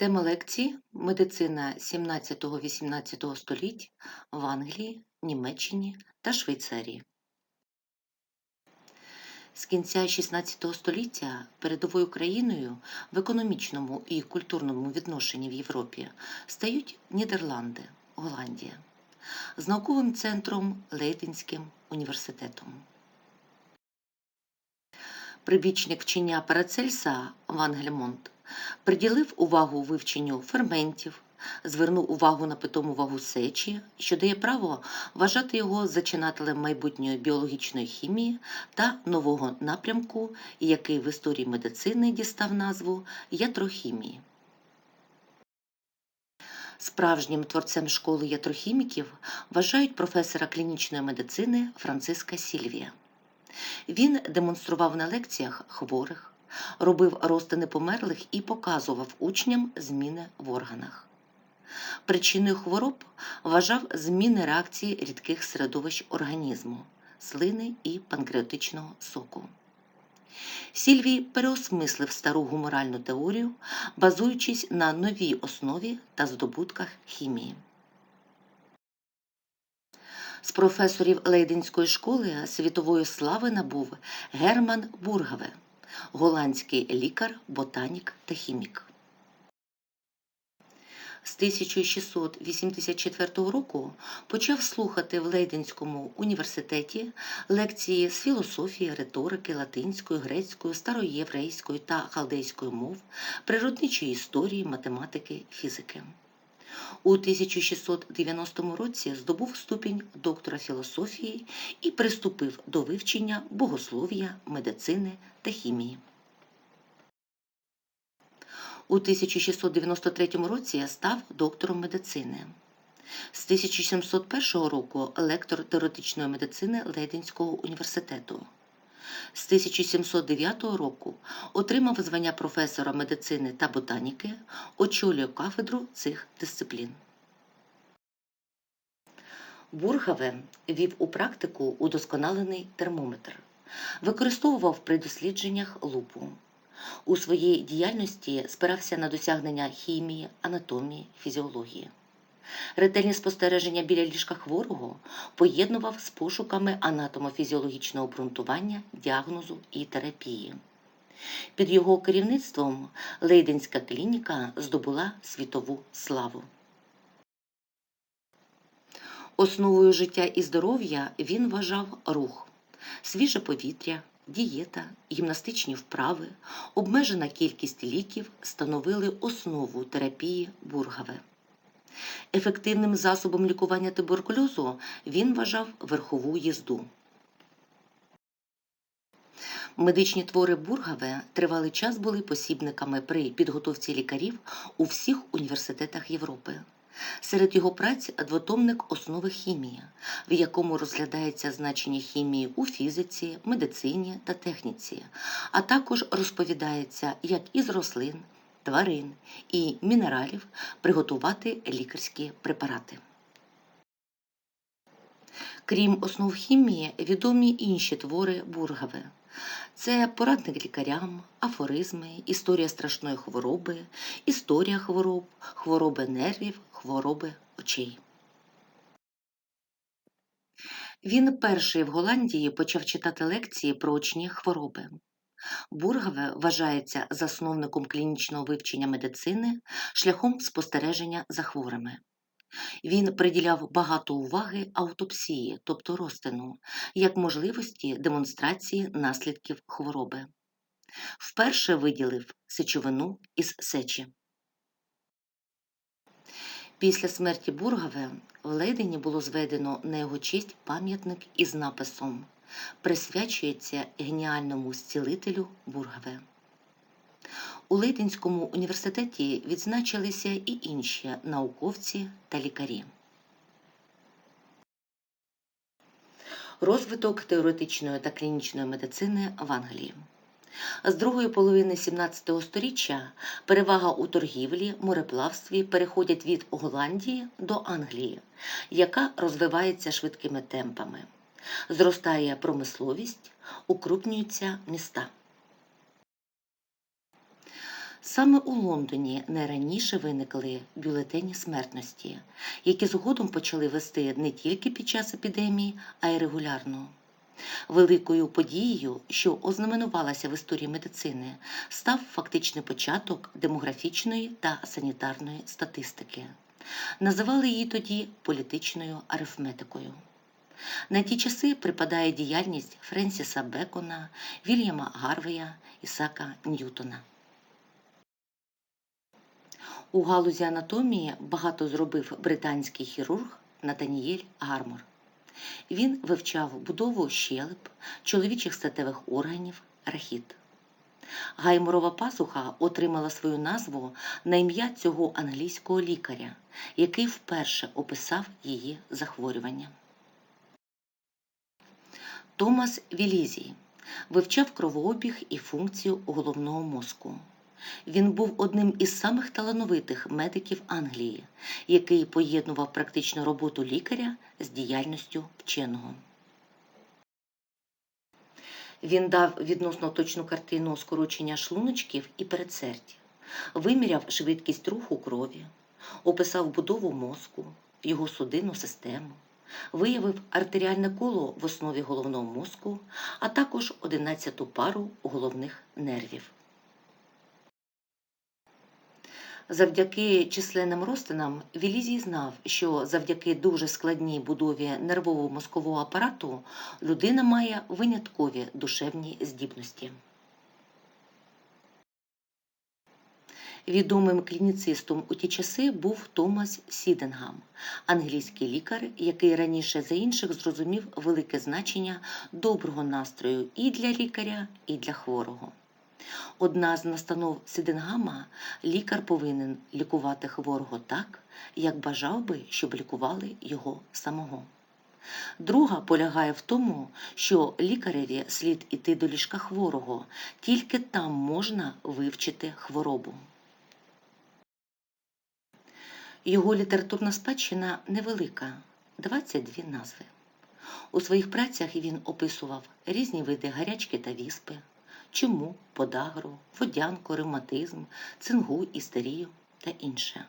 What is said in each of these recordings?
Тема лекції Медицина 17-18 століть в Англії, Німеччині та Швейцарії. З кінця XVI століття передовою країною в економічному і культурному відношенні в Європі стають Нідерланди, Голландія, з науковим центром Лейденським університетом. Прибічник вчення Парацельса Ван Гельмонт приділив увагу вивченню ферментів, звернув увагу на питому вагу сечі, що дає право вважати його зачинателем майбутньої біологічної хімії та нового напрямку, який в історії медицини дістав назву ятрохімії. Справжнім творцем школи ятрохіміків вважають професора клінічної медицини Франциска Сільвія. Він демонстрував на лекціях хворих, робив розтини померлих і показував учням зміни в органах. Причиною хвороб вважав зміни реакції рідких середовищ організму, слини і панкреатичного соку. Сільвій переосмислив стару гуморальну теорію, базуючись на новій основі та здобутках хімії. З професорів Лейденської школи світової слави набув Герман Бургаве, голландський лікар, ботанік та хімік. З 1684 року почав слухати в Лейденському університеті лекції з філософії, риторики, латинської, грецької, староєврейської та халдейської мов, природничої історії, математики, фізики. У 1690 році здобув ступінь доктора філософії і приступив до вивчення богослов'я, медицини та хімії. У 1693 році став доктором медицини. З 1701 року лектор теоретичної медицини Лейденського університету. З 1709 року отримав звання професора медицини та ботаніки, очолює кафедру цих дисциплін. Бурхаве вів у практику удосконалений термометр, використовував при дослідженнях лупу. У своїй діяльності спирався на досягнення хімії, анатомії, фізіології. Ретельні спостереження біля ліжка хворого поєднував з пошуками анатомофізіологічного обґрунтування, діагнозу і терапії. Під його керівництвом Лейденська клініка здобула світову славу. Основою життя і здоров'я він вважав рух, свіже повітря, дієта, гімнастичні вправи, обмежена кількість ліків становили основу терапії бургаве. Ефективним засобом лікування туберкульозу він вважав верхову їзду. Медичні твори Бургаве тривалий час були посібниками при підготовці лікарів у всіх університетах Європи. Серед його праць двотомник основи хімії, в якому розглядається значення хімії у фізиці, медицині та техніці, а також розповідається, як із рослин, тварин і мінералів приготувати лікарські препарати. Крім основ хімії, відомі інші твори Бургаве. Це порадник лікарям, афоризми, історія страшної хвороби, історія хвороб, хвороби нервів, хвороби очей. Він перший в Голландії почав читати лекції про очні хвороби. Бургаве вважається засновником клінічного вивчення медицини шляхом спостереження за хворими. Він приділяв багато уваги аутопсії, тобто розтину, як можливості демонстрації наслідків хвороби. Вперше виділив сечовину із сечі. Після смерті Бургаве в Лейдені було зведено на його честь пам'ятник із написом Присвячується геніальному зцілителю Бургаве. У Лейденському університеті відзначилися і інші науковці та лікарі. Розвиток теоретичної та клінічної медицини в Англії. З другої половини 17 століття перевага у торгівлі, мореплавстві переходять від Голландії до Англії, яка розвивається швидкими темпами. Зростає промисловість, укрупнюються міста. Саме у Лондоні найраніше виникли бюлетені смертності, які згодом почали вести не тільки під час епідемії, а й регулярно. Великою подією, що ознаменувалася в історії медицини, став фактичний початок демографічної та санітарної статистики. Називали її тоді політичною арифметикою. На ті часи припадає діяльність Френсіса Бекона, Вільяма Гарвея, Ісака Ньютона. У галузі анатомії багато зробив британський хірург Натанієль Гармор. Він вивчав будову щелеп, чоловічих статевих органів, рахіт. Гайморова пасуха отримала свою назву на ім'я цього англійського лікаря, який вперше описав її захворювання. Томас Вілізій вивчав кровообіг і функцію головного мозку. Він був одним із самих талановитих медиків Англії, який поєднував практичну роботу лікаря з діяльністю вченого. Він дав відносно точну картину скорочення шлуночків і передсердь, виміряв швидкість руху крові, описав будову мозку, його судинну систему, виявив артеріальне коло в основі головного мозку, а також 11-ту пару головних нервів. Завдяки численним розтинам Вілізій знав, що завдяки дуже складній будові нервово-мозкового апарату людина має виняткові душевні здібності. Відомим клініцистом у ті часи був Томас Сіденгам, англійський лікар, який раніше за інших зрозумів велике значення доброго настрою і для лікаря, і для хворого. Одна з настанов Сіденгама лікар повинен лікувати хворого так, як бажав би, щоб лікували його самого. Друга полягає в тому, що лікареві слід іти до ліжка хворого, тільки там можна вивчити хворобу. Його літературна спадщина невелика 22 назви. У своїх працях він описував різні види гарячки та віспи, чуму, подагру, водянку, ревматизм, цингу, істерію та інше.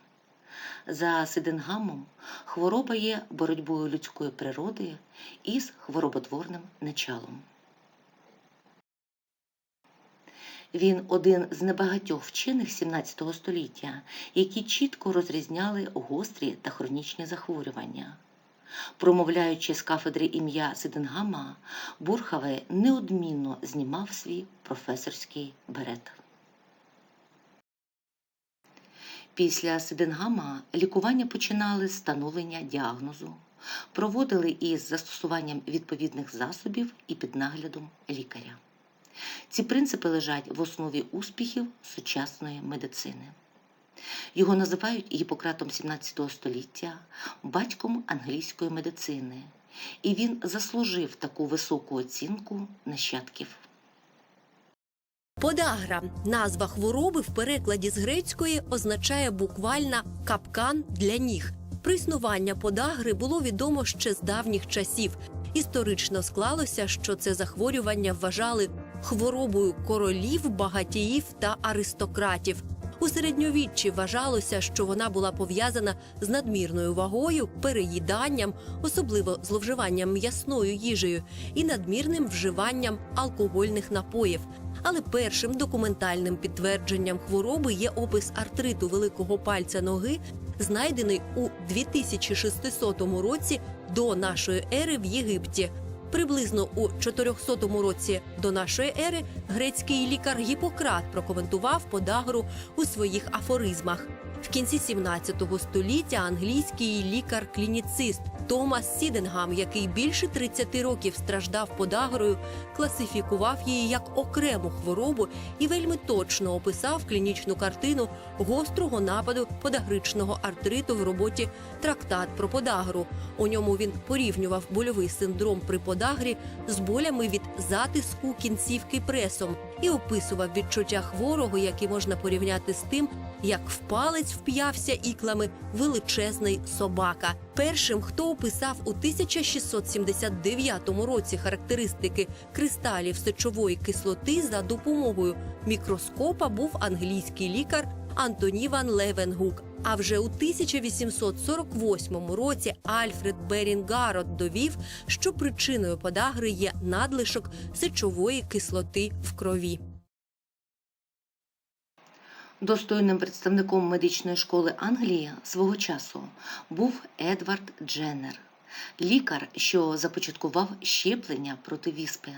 За Сиденгамом хвороба є боротьбою людської природи із хвороботворним началом. Він один з небагатьох вчених XVII століття, які чітко розрізняли гострі та хронічні захворювання. Промовляючи з кафедри ім'я Сиденгама, Бурхаве неодмінно знімав свій професорський берет. Після Сиденгама лікування починали з становлення діагнозу, проводили із застосуванням відповідних засобів і під наглядом лікаря. Ці принципи лежать в основі успіхів сучасної медицини. Його називають Гіппократом 17 століття, батьком англійської медицини, і він заслужив таку високу оцінку нащадків. Подагра назва хвороби в перекладі з грецької означає буквально капкан для ніг. Про існування подагри було відомо ще з давніх часів. Історично склалося, що це захворювання вважали хворобою королів, багатіїв та аристократів. У середньовіччі вважалося, що вона була пов'язана з надмірною вагою, переїданням, особливо зловживанням м'ясною їжею і надмірним вживанням алкогольних напоїв. Але першим документальним підтвердженням хвороби є опис артриту великого пальця ноги, знайдений у 2600 році до нашої ери в Єгипті. Приблизно у 400 році до нашої ери грецький лікар Гіппократ прокоментував подагру у своїх афоризмах. В кінці 17 століття англійський лікар-клініцист Томас Сіденгам, який більше 30 років страждав подагрою, класифікував її як окрему хворобу і вельми точно описав клінічну картину гострого нападу подагричного артриту в роботі Трактат про подагру. У ньому він порівнював больовий синдром при подагрі з болями від затиску кінцівки пресом і описував відчуття хворого, які можна порівняти з тим, як в палець вп'явся іклами величезний собака. Першим, хто описав у 1679 році характеристики кристалів сечової кислоти за допомогою мікроскопа, був англійський лікар Антоні Ван Левенгук. А вже у 1848 році Альфред Берінгарот довів, що причиною подагри є надлишок сечової кислоти в крові. Достойним представником медичної школи Англії свого часу був Едвард Дженнер, лікар, що започаткував щеплення проти віспи.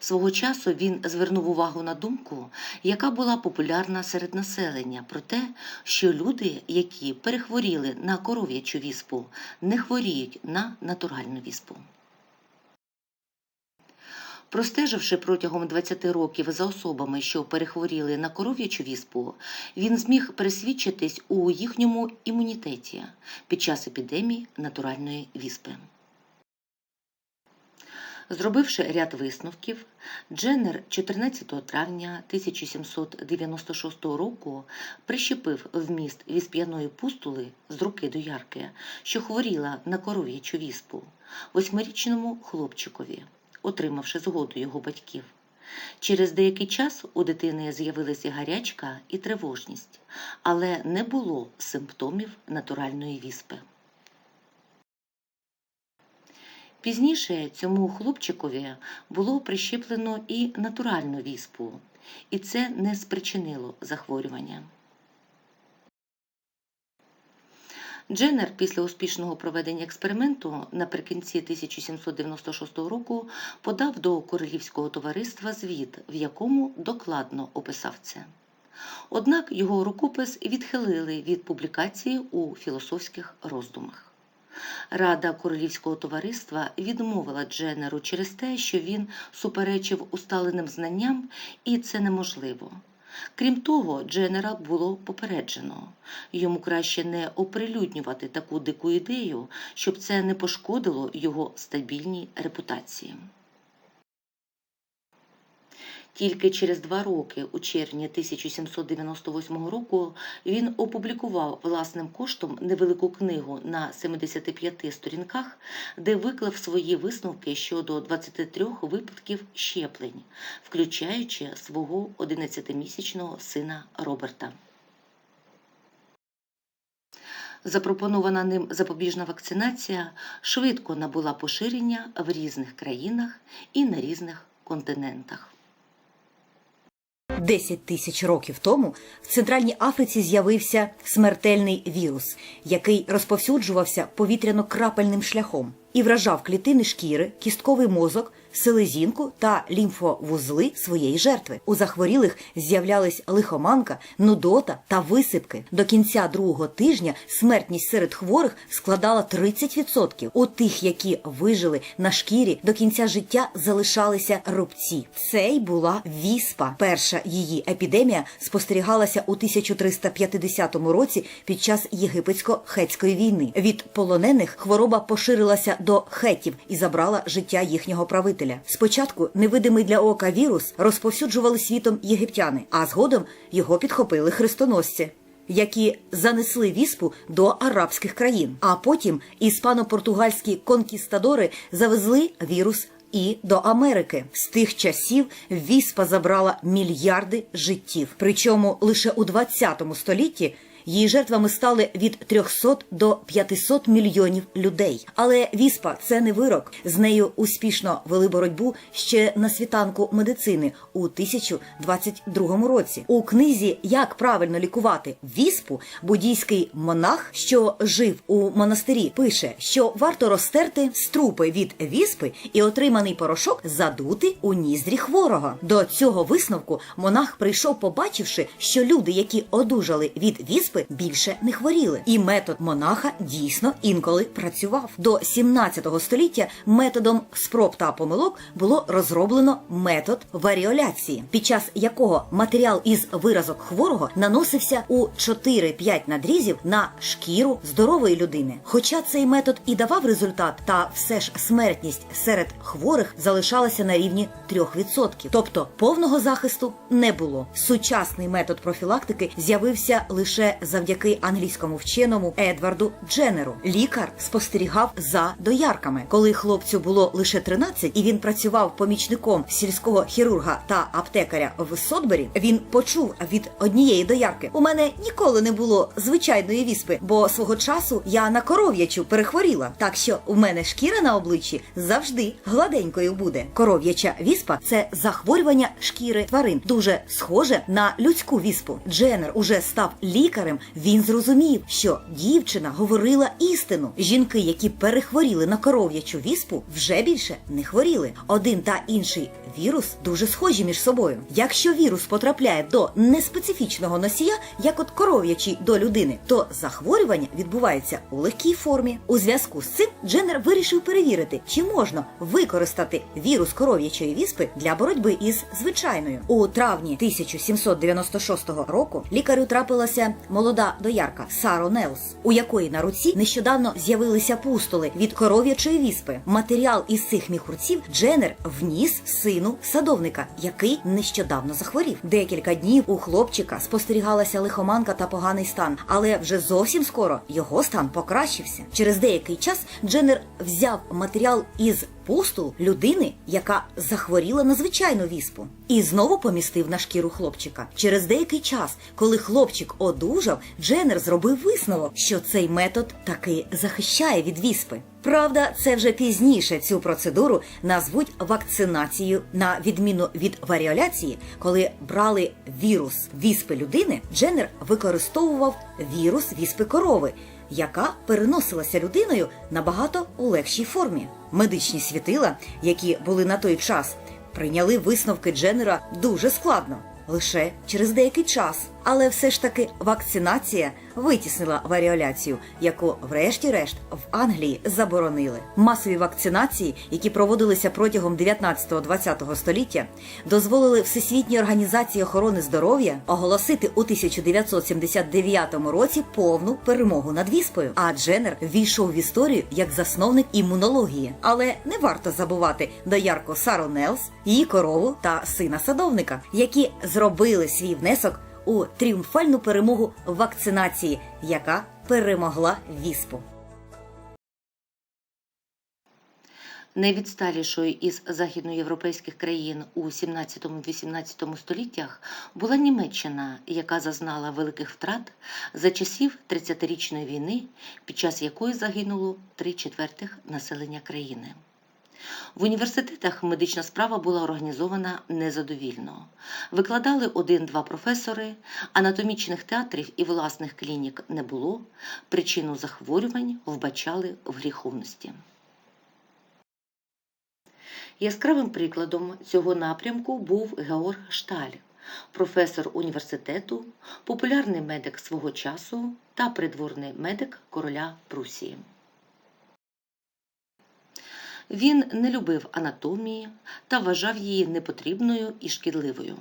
Свого часу він звернув увагу на думку, яка була популярна серед населення, про те, що люди, які перехворіли на коров'ячу віспу, не хворіють на натуральну віспу. Простеживши протягом 20 років за особами, що перехворіли на коров'ячу віспу, він зміг пересвідчитись у їхньому імунітеті під час епідемії натуральної віспи. Зробивши ряд висновків, Дженнер 14 травня 1796 року прищепив вміст вісп'яної пустули з руки до ярки, що хворіла на коров'ячу віспу, восьмирічному хлопчикові, отримавши згоду його батьків. Через деякий час у дитини з'явилися гарячка і тривожність, але не було симптомів натуральної віспи. Пізніше цьому хлопчикові було прищеплено і натуральну віспу, і це не спричинило захворювання. Дженнер після успішного проведення експерименту наприкінці 1796 року подав до Королівського товариства звіт, в якому докладно описав це. Однак його рукопис відхилили від публікації у філософських роздумах. Рада Королівського товариства відмовила Дженнеру через те, що він суперечив усталеним знанням, і це неможливо. Крім того, Дженера було попереджено. Йому краще не оприлюднювати таку дику ідею, щоб це не пошкодило його стабільній репутації. Тільки через два роки, у червні 1798 року, він опублікував власним коштом невелику книгу на 75 сторінках, де виклав свої висновки щодо 23 випадків щеплень, включаючи свого 11-місячного сина Роберта. Запропонована ним запобіжна вакцинація швидко набула поширення в різних країнах і на різних континентах. 10 тисяч років тому в Центральній Африці з'явився смертельний вірус, який розповсюджувався повітряно-крапельним шляхом і вражав клітини шкіри, кістковий мозок, селезінку та лімфовузли своєї жертви. У захворілих з'являлись лихоманка, нудота та висипки. До кінця другого тижня смертність серед хворих складала 30%. У тих, які вижили на шкірі, до кінця життя залишалися рубці. Це й була віспа. Перша її епідемія спостерігалася у 1350 році під час єгипетсько-хетської війни. Від полонених хвороба поширилася до хетів і забрала життя їхнього правителя. Спочатку невидимий для ока вірус розповсюджували світом єгиптяни, а згодом його підхопили хрестоносці. Які занесли віспу до арабських країн, а потім іспано-португальські конкістадори завезли вірус і до Америки. З тих часів віспа забрала мільярди життів. Причому лише у 20 столітті її жертвами стали від 300 до 500 мільйонів людей. Але віспа це не вирок. З нею успішно вели боротьбу ще на світанку медицини у 1022 році. У книзі Як правильно лікувати віспу буддійський монах, що жив у монастирі, пише, що варто розтерти струпи від віспи і отриманий порошок задути у ніздрі хворого. До цього висновку монах прийшов, побачивши, що люди, які одужали від віспи, віспи більше не хворіли. І метод монаха дійсно інколи працював. До 17 століття методом спроб та помилок було розроблено метод варіоляції, під час якого матеріал із виразок хворого наносився у 4-5 надрізів на шкіру здорової людини. Хоча цей метод і давав результат, та все ж смертність серед хворих залишалася на рівні 3%. Тобто повного захисту не було. Сучасний метод профілактики з'явився лише завдяки англійському вченому Едварду Дженнеру. Лікар спостерігав за доярками. Коли хлопцю було лише 13 і він працював помічником сільського хірурга та аптекаря в Сотбері, він почув від однієї доярки: у мене ніколи не було звичайної віспи, бо свого часу я на коров'ячу перехворіла. Так що у мене шкіра на обличчі завжди гладенькою буде. Коров'яча віспа це захворювання шкіри тварин, дуже схоже на людську віспу. Дженнер уже став лікарем. Він зрозумів, що дівчина говорила істину. Жінки, які перехворіли на коров'ячу віспу, вже більше не хворіли. Один та інший вірус дуже схожі між собою. Якщо вірус потрапляє до неспецифічного носія, як от коров'ячий до людини, то захворювання відбувається у легкій формі. У зв'язку з цим Дженнер вирішив перевірити, чи можна використати вірус коров'ячої віспи для боротьби із звичайною. У травні 1796 року лікарю трапилася молода доярка Саро Нелс, у якої на руці нещодавно з'явилися пустоли від коров'ячої віспи. Матеріал із цих міхурців Дженнер вніс сину садовника, який нещодавно захворів. Декілька днів у хлопчика спостерігалася лихоманка та поганий стан, але вже зовсім скоро його стан покращився. Через деякий час Дженнер взяв матеріал із пустул людини, яка захворіла на звичайну віспу, і знову помістив на шкіру хлопчика. Через деякий час, коли хлопчик одужав, Дженнер зробив висновок, що цей метод таки захищає від віспи. Правда, це вже пізніше цю процедуру назвуть вакцинацією на відміну від варіоляції, коли брали вірус віспи людини, Дженнер використовував вірус віспи корови, яка переносилася людиною набагато у легшій формі. Медичні світила, які були на той час, прийняли висновки Дженнера дуже складно. Лише через деякий час, але все ж таки вакцинація витіснила варіоляцію, яку, врешті-решт, в Англії заборонили. Масові вакцинації, які проводилися протягом 19-20 століття, дозволили Всесвітній організації охорони здоров'я оголосити у 1979 році повну перемогу над віспою. А Дженнер війшов в історію як засновник імунології. Але не варто забувати доярку Сару Нелс, її корову та сина садовника, які зробили свій внесок у тріумфальну перемогу вакцинації, яка перемогла віспу. Найвідсталішою із західноєвропейських країн у 17-18 століттях була Німеччина, яка зазнала великих втрат за часів 30-річної війни, під час якої загинуло три четвертих населення країни. В університетах медична справа була організована незадовільно. Викладали один-два професори, анатомічних театрів і власних клінік не було, причину захворювань вбачали в гріховності. Яскравим прикладом цього напрямку був Георг Шталь, професор університету, популярний медик свого часу та придворний медик короля Прусії. Він не любив анатомії та вважав її непотрібною і шкідливою.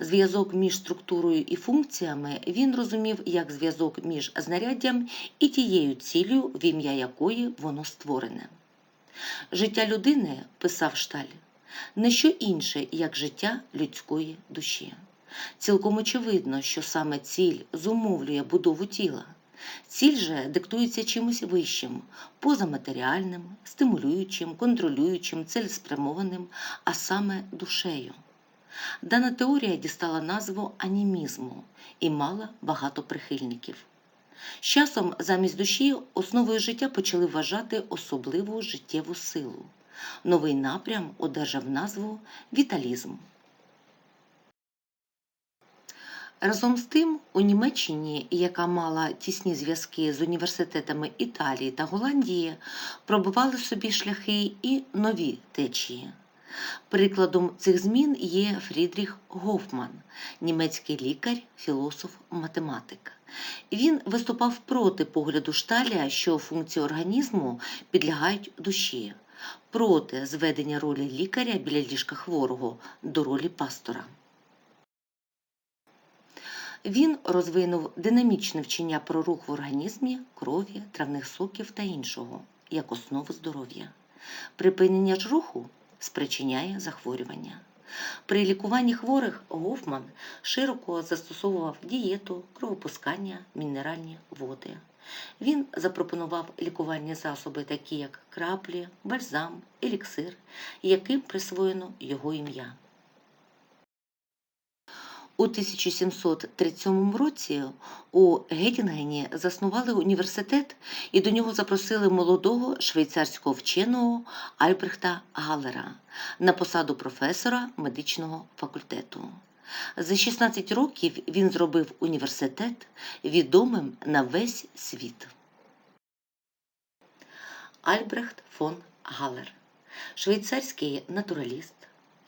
Зв'язок між структурою і функціями він розумів як зв'язок між знаряддям і тією ціллю, в ім'я якої воно створене. Життя людини, писав Шталь, не що інше, як життя людської душі. Цілком очевидно, що саме ціль зумовлює будову тіла. Ціль же диктується чимось вищим, позаматеріальним, стимулюючим, контролюючим, цілеспрямованим, а саме душею. Дана теорія дістала назву анімізму і мала багато прихильників. З часом замість душі основою життя почали вважати особливу життєву силу. Новий напрям одержав назву віталізм. Разом з тим, у Німеччині, яка мала тісні зв'язки з університетами Італії та Голландії, пробували собі шляхи і нові течії. Прикладом цих змін є Фрідріх Гофман, німецький лікар, філософ, математик. Він виступав проти погляду Шталя, що функції організму підлягають душі, проти зведення ролі лікаря біля ліжка хворого до ролі пастора. Він розвинув динамічне вчення про рух в організмі, крові, травних соків та іншого як основу здоров'я. Припинення ж руху спричиняє захворювання. При лікуванні хворих Гофман широко застосовував дієту, кровопускання, мінеральні води. Він запропонував лікувальні засоби, такі як краплі, бальзам, еліксир, яким присвоєно його ім'я. У 1737 році у Геттінгені заснували університет і до нього запросили молодого швейцарського вченого Альбрехта Галлера на посаду професора медичного факультету. За 16 років він зробив університет відомим на весь світ. Альбрехт фон Галлер швейцарський натураліст,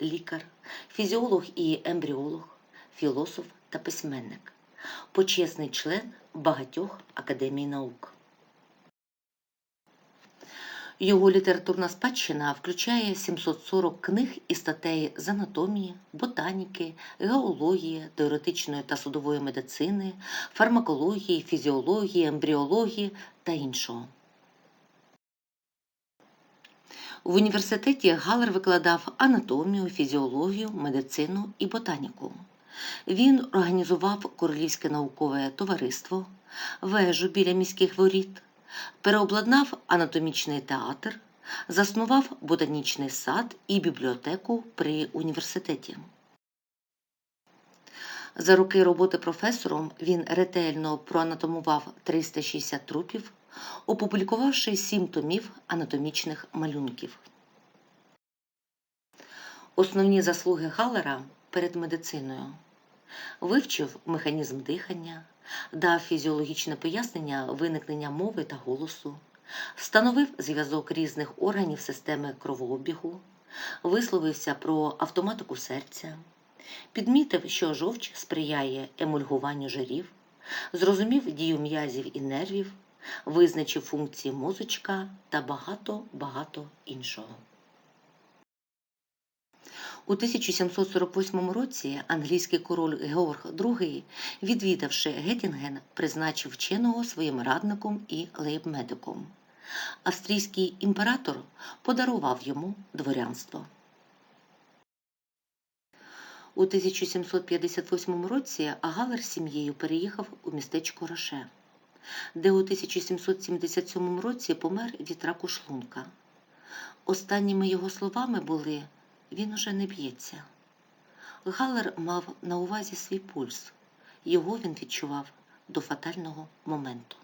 лікар, фізіолог і ембріолог, філософ та письменник, почесний член багатьох академій наук. Його літературна спадщина включає 740 книг і статей з анатомії, ботаніки, геології, теоретичної та судової медицини, фармакології, фізіології, ембріології та іншого. В університеті Галер викладав анатомію, фізіологію, медицину і ботаніку. Він організував Королівське наукове товариство, вежу біля міських воріт, переобладнав анатомічний театр, заснував ботанічний сад і бібліотеку при університеті. За роки роботи професором він ретельно проанатомував 360 трупів, опублікувавши сім томів анатомічних малюнків. Основні заслуги Галлера перед медициною вивчив механізм дихання, дав фізіологічне пояснення виникнення мови та голосу, встановив зв'язок різних органів системи кровообігу, висловився про автоматику серця, підмітив, що жовч сприяє емульгуванню жирів, зрозумів дію м'язів і нервів, визначив функції мозочка та багато-багато іншого. У 1748 році англійський король Георг II, відвідавши Геттінген, призначив вченого своїм радником і лейбмедиком. Австрійський імператор подарував йому дворянство. У 1758 році Галер з сім'єю переїхав у містечко Роше, де у 1777 році помер від раку шлунка. Останніми його словами були він уже не б'ється. Галер мав на увазі свій пульс. Його він відчував до фатального моменту.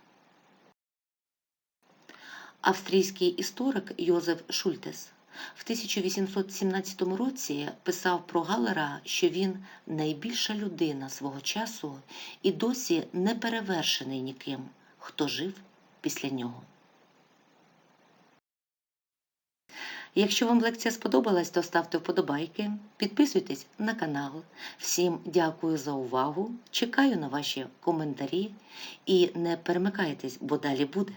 Австрійський історик Йозеф Шультес в 1817 році писав про Галера, що він найбільша людина свого часу і досі не перевершений ніким, хто жив після нього. Якщо вам лекція сподобалась, то ставте вподобайки, підписуйтесь на канал. Всім дякую за увагу. Чекаю на ваші коментарі і не перемикайтесь, бо далі буде.